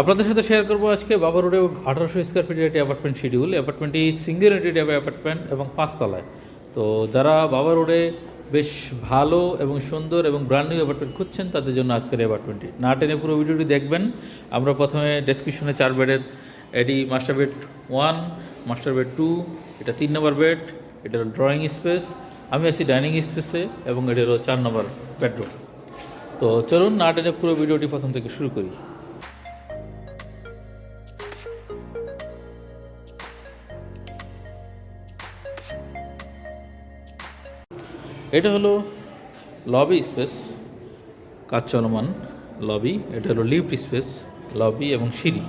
আপনাদের সাথে শেয়ার করব আজকে বাবা রোডে আঠারোশো স্কোয়ার ফিটের একটি অ্যাপার্টমেন্ট শিডিউল অ্যাপার্টমেন্টটি সিঙ্গেল এন্ট্রি অ্যাপার্টমেন্ট এবং পাঁচতলায়। তো যারা বাবা রোডে বেশ ভালো এবং সুন্দর এবং ব্র্যান্ড নিউ অ্যাপার্টমেন্ট খুঁজছেন, তাদের জন্য আজকের অ্যাপার্টমেন্টটি না টেনে পুরো ভিডিওটি দেখবেন। আমরা প্রথমে ডেসক্রিপশনে চার বেডের এটি master bed one master bed two এটা তিন নম্বর বেড এটা হলো ড্রয়িং স্পেস আমি আছি ডাইনিং স্পেসে এবং এটা হলো চার নম্বর বেডরুম তো চলুন না টেনে পুরো ভিডিওটি প্রথম থেকে শুরু করি। এটা হলো লবি স্পেস কাজ চলমান লবি এটা হলো লিফট স্পেস লবি এবং সিঁড়ি।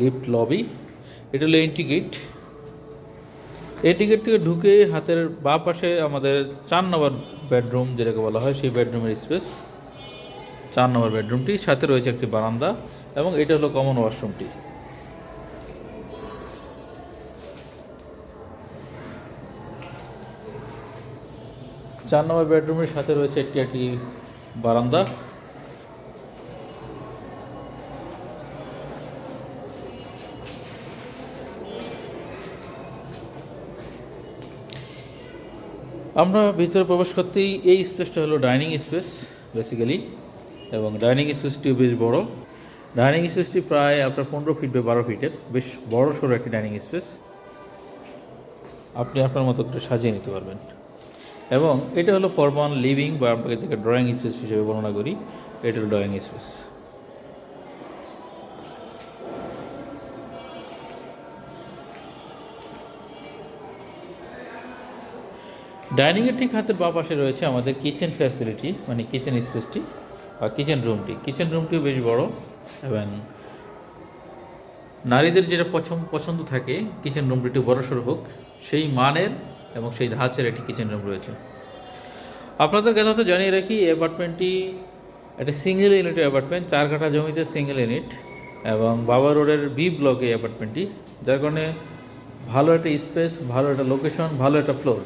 লিফট লবি এটা হলো এন্ট্রি গেট এন্ট্রি গেট থেকে ঢুকে হাতের বাঁ পাশে আমাদের চার নম্বর বেডরুম যেটাকে বলা হয়, সেই বেডরুমের স্পেস চার নম্বর বেডরুমটি, সাথে রয়েছে একটি বারান্দা এবং এটা হলো কমন ওয়াশরুমটি। চার নম্বর বেডরুমের সাথে রয়েছে একটি একটি বারান্দা। আমরা ভিতরে প্রবেশ করতেই এই স্পেসটা হলো ডাইনিং স্পেস বেসিক্যালি এবং ডাইনিং স্পেসটিও বেশ বড়। ডাইনিং স্পেসটি প্রায় আপনার পনেরো ফিট বা বারো ফিটের বেশ বড় সড়ো একটি ডাইনিং স্পেস। আপনি আপনার মতো করে সাজিয়ে নিতে পারবেন। এবং এটা হলো ফরমান লিভিং বা আমরা এটাকে ড্রয়িং স্পেস হিসেবে বর্ণনা করি। এটা হলো ড্রয়িং স্পেস। ডাইনিংয়ের ঠিক হাতের বা পাশে রয়েছে আমাদের কিচেন ফ্যাসিলিটি মানে কিচেন স্পেসটি। কিচেন রুমটি কিচেন রুমটিও বেশ বড়, এবং নারীদের যেটা পছন্দ পছন্দ থাকে কিচেন রুমটি একটু বড়সড় হোক, সেই মানের এবং সেই ধাঁচের একটি কিচেন রুম রয়েছে। আপনাদের কথা তো জানিয়ে রাখি অ্যাপার্টমেন্টটি একটা সিঙ্গেল ইউনিটের অ্যাপার্টমেন্ট চার কাঠা জমিতে সিঙ্গেল ইউনিট এবং বাবা রোডের বি ব্লকে অ্যাপার্টমেন্টটি যার কারণে ভালো একটা স্পেস ভালো একটা লোকেশন ভালো একটা ফ্লোর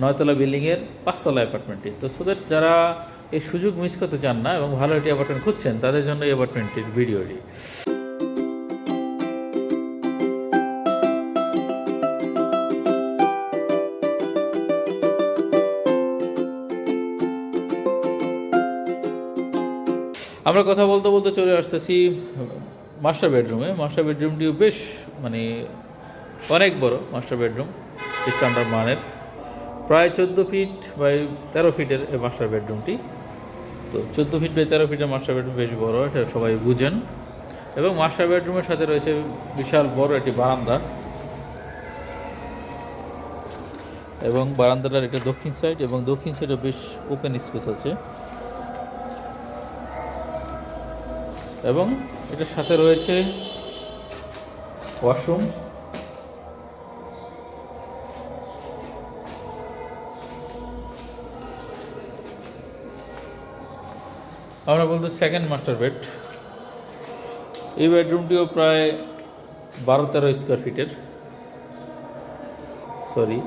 নয়তলা বিল্ডিংয়ের পাঁচতলা অ্যাপার্টমেন্টটি তো সো দ্যাট যারা এই সুযোগ মিস করতে চান না এবং ভালো একটি অ্যাপার্টমেন্ট খুঁজছেন, তাদের জন্য এই অ্যাপার্টমেন্টটির ভিডিওটি। আমরা কথা বলতে বলতে চলে আসতেছি মাস্টার বেডরুমে মাস্টার বেডরুমটিও বেশ মানে অনেক বড় মাস্টার বেডরুম স্ট্যান্ডার্ড মানের। প্রায় চোদ্দ ফিট বাই তেরো ফিটের এই মাস্টার বেডরুমটি তো চোদ্দ ফিট বাই তেরো ফিটের মাস্টার বেডরুম বেশ বড়, এটা সবাই বুঝেন। এবং মাস্টার বেডরুমের সাথে রয়েছে বিশাল বড় একটি বারান্দা। এবং বারান্দাটার এটা দক্ষিণ সাইড এবং দক্ষিণ সাইডে বেশ ওপেন স্পেস আছে। এবং এটার সাথে রয়েছে ওয়াশরুম আমরা বলতে সেকেন্ড মাস্টার বেড এই বেডরুমটিও প্রায় বারো তেরো স্কোয়ার ফিটের সরি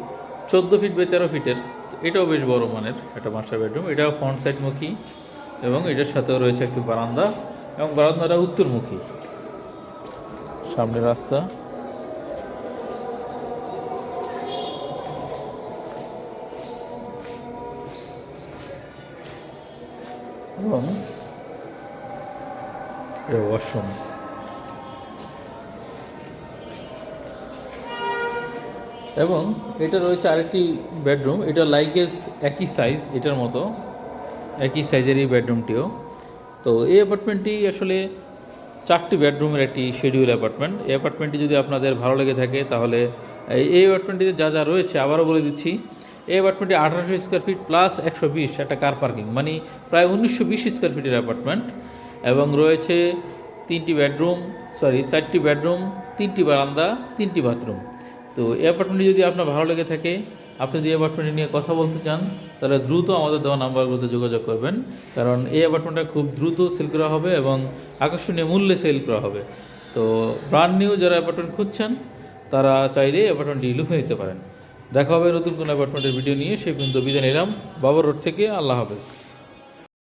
চোদ্দ ফিট বাই তেরো ফিটের এটাও বেশ বড় মানের একটা মাস্টার বেডরুম এটাও ফ্রন্ট সাইডমুখী এবং এটার সাথেও রয়েছে একটি বারান্দা এবং বারান্দাটা উত্তরমুখী। সামনে রাস্তা। এবং এটা ওয়াশরুম। এবং এটা রয়েছে আরেকটি বেডরুম। এটা লাইকেজ একই সাইজ, এটার মতো। একই সাইজের এই বেডরুমটিও। তো এই অ্যাপার্টমেন্টটি আসলে চারটি বেডরুমের একটি শিডিউল অ্যাপার্টমেন্ট। এই অ্যাপার্টমেন্টটি যদি আপনাদের ভালো লেগে থাকে, তাহলে এই- অ্যাপার্টমেন্টটিতে যা যা রয়েছে আবারও বলে দিচ্ছি। এই অ্যাপার্টমেন্টটি আঠারোশো স্কোয়ার ফিট প্লাস একশো বিশ, একটা কার পার্কিং মানে প্রায় উনিশশো বিশ স্কোয়ার ফিটের অ্যাপার্টমেন্ট এবং রয়েছে তিনটি বেডরুম সরি চারটি বেডরুম তিনটি বারান্দা, তিনটি বাথরুম তো এই অ্যাপার্টমেন্টটি যদি আপনার ভালো লেগে থাকে, আপনি যদি অ্যাপার্টমেন্ট নিয়ে কথা বলতে চান, তাহলে দ্রুত আমাদের দেওয়া নাম্বারগুলোতে যোগাযোগ করবেন। কারণ এই অ্যাপার্টমেন্টটা খুব দ্রুত সেল করা হবে এবং আকর্ষণীয় মূল্যে সেল করা হবে। তো ব্র্যান্ড নিউ যারা অ্যাপার্টমেন্ট খুঁজছেন, তারা চাইলে অ্যাপার্টমেন্টটি লুফে নিতে পারেন। দেখা হবে নতুন কোনো অ্যাপার্টমেন্টের ভিডিও নিয়ে। সেই পর্যন্ত বিদায় নিলাম। বাবর রোড থেকে আল্লাহ হাফেজ।